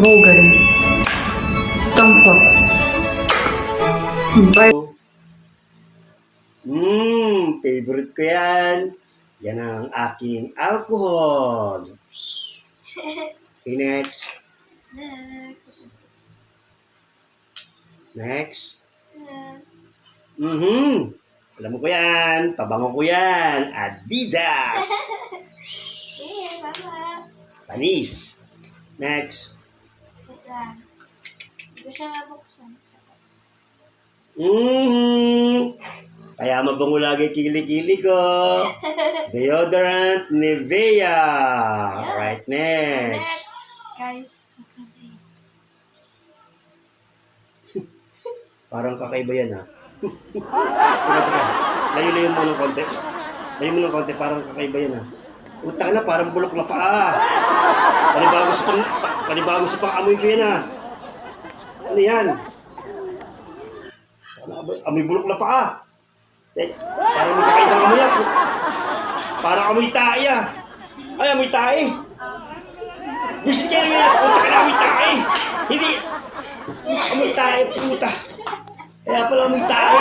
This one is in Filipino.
Bogan. Comfort. Bar Mmm, favorite ko yan. Yan ang aking alcohol. Okay, next. Next. Next. Mhm. Alam mo ko yan. Pabango ko yan. Adidas. Panis. Next. Wait lang. Hindi ko siya mabuksan. Mhm. Kaya mabango lagi kilikili ko. Deodorant Nivea. Right, next. Next. Guys. Parang kakaiba yan ha. Teka. Layo-layo mo ng konti. Layo mo ng konti, parang kakaiba yan ha. Utang na, parang bulok na paa. Panibago sa pang, pa, panibago sa pang amoy ko yan ha. Ano yan? Amoy bulok na paa. Eh, parang may kakaibang amoy yan. Parang amoy tae ah. Ay, amoy tae. Rin yan. Puta ka na, amoy tae. Hindi. Amoy tae, puta. Kaya pala amoy tae.